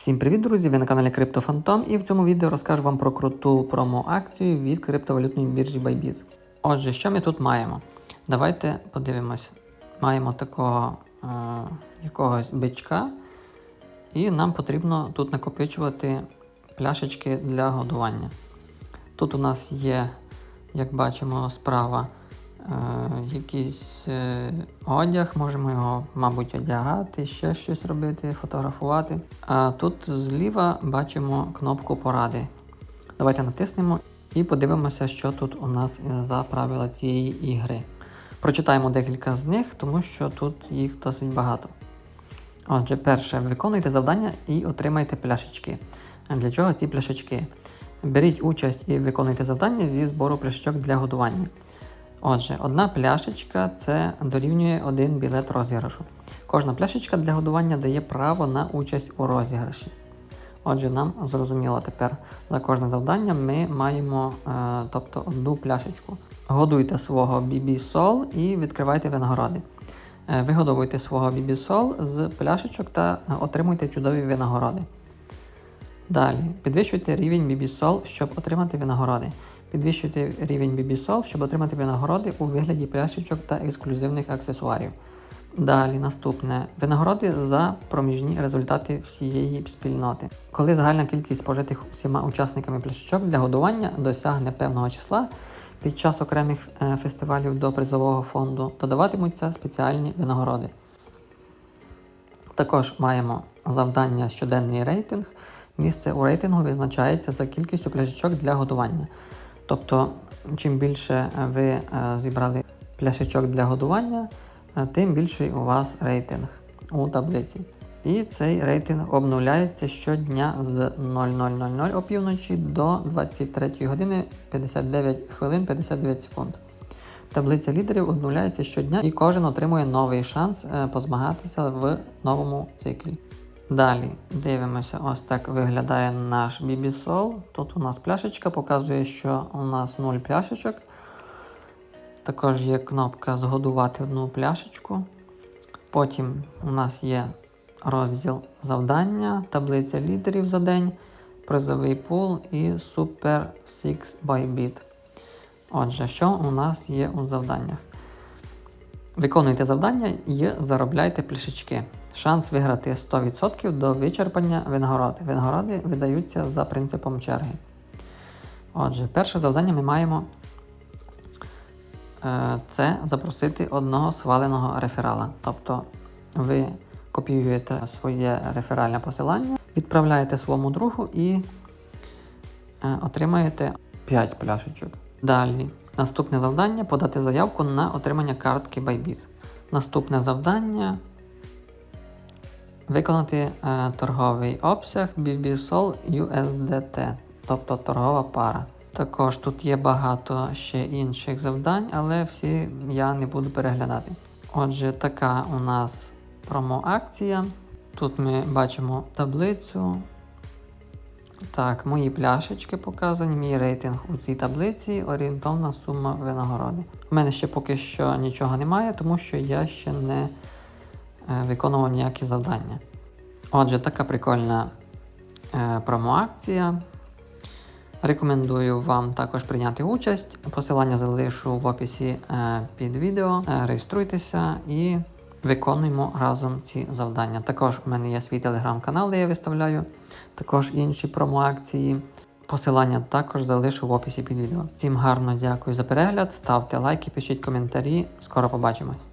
Всім привіт, друзі! Ви на каналі CryptoFantom і в цьому відео розкажу вам про круту промо-акцію від криптовалютної біржі Bybit. Отже, що ми тут маємо? Давайте подивимось. Маємо такого е, якогось бичка, і нам потрібно тут накопичувати пляшечки для годування. Тут у нас є, як бачимо, справа якийсь е, одяг, можемо його, мабуть, одягати, ще щось робити, фотографувати. А тут зліва бачимо кнопку поради. Давайте натиснемо і подивимося, що тут у нас е, за правила цієї ігри. Прочитаємо декілька з них, тому що тут їх досить багато. Отже, перше, виконуйте завдання і отримайте пляшечки. Для чого ці пляшечки? Беріть участь і виконуйте завдання зі збору пляшечок для годування. Отже, одна пляшечка це дорівнює один білет розіграшу. Кожна пляшечка для годування дає право на участь у розіграші. Отже, нам зрозуміло тепер за кожне завдання ми маємо е, тобто одну пляшечку. Годуйте свого BB-Sol і відкривайте винагороди. Е, Вигодовуйте свого BB-Sol з пляшечок та е, отримуйте чудові винагороди. Далі, підвищуйте рівень BB-Sol, щоб отримати винагороди. Підвищуйте рівень BB-Sol, щоб отримати винагороди у вигляді пляшечок та ексклюзивних аксесуарів. Далі наступне винагороди за проміжні результати всієї спільноти. Коли загальна кількість спожитих усіма учасниками пляшечок для годування досягне певного числа, під час окремих е, фестивалів до призового фонду додаватимуться спеціальні винагороди. Також маємо завдання щоденний рейтинг. Місце у рейтингу визначається за кількістю пляшечок для годування. Тобто, чим більше ви е, зібрали пляшечок для годування, е, тим більший у вас рейтинг у таблиці. І цей рейтинг обнуляється щодня з 0000 опівночі до 23 години 59 хвилин 59 секунд. Таблиця лідерів обнуляється щодня і кожен отримує новий шанс е, позмагатися в новому циклі. Далі дивимося, ось так виглядає наш BB-Sol. Тут у нас пляшечка показує, що у нас 0 пляшечок. Також є кнопка Згодувати одну пляшечку. Потім у нас є розділ завдання, таблиця лідерів за день, призовий пул і Super 6 by Bit. Отже, що у нас є у завданнях? Виконуйте завдання і заробляйте пляшечки. Шанс виграти 100% до вичерпання винагород. Винагороди видаються за принципом черги. Отже, перше завдання ми маємо е, це запросити одного схваленого реферала. Тобто ви копіюєте своє реферальне посилання, відправляєте своєму другу і е, отримаєте 5 пляшечок. Далі, наступне завдання подати заявку на отримання картки Bybit. Наступне завдання виконати е, торговий обсяг BBSOL USDT, тобто торгова пара. Також тут є багато ще інших завдань, але всі я не буду переглядати. Отже, така у нас промо-акція. Тут ми бачимо таблицю. Так, мої пляшечки показані, мій рейтинг у цій таблиці, орієнтовна сума винагороди. У мене ще поки що нічого немає, тому що я ще не виконував ніякі завдання. Отже, така прикольна е, промо-акція. Рекомендую вам також прийняти участь. Посилання залишу в описі е, під відео. Е, реєструйтеся і виконуємо разом ці завдання. Також у мене є свій телеграм-канал, де я виставляю також інші промо-акції. Посилання також залишу в описі під відео. Всім гарно дякую за перегляд, ставте лайки, пишіть коментарі. Скоро побачимось.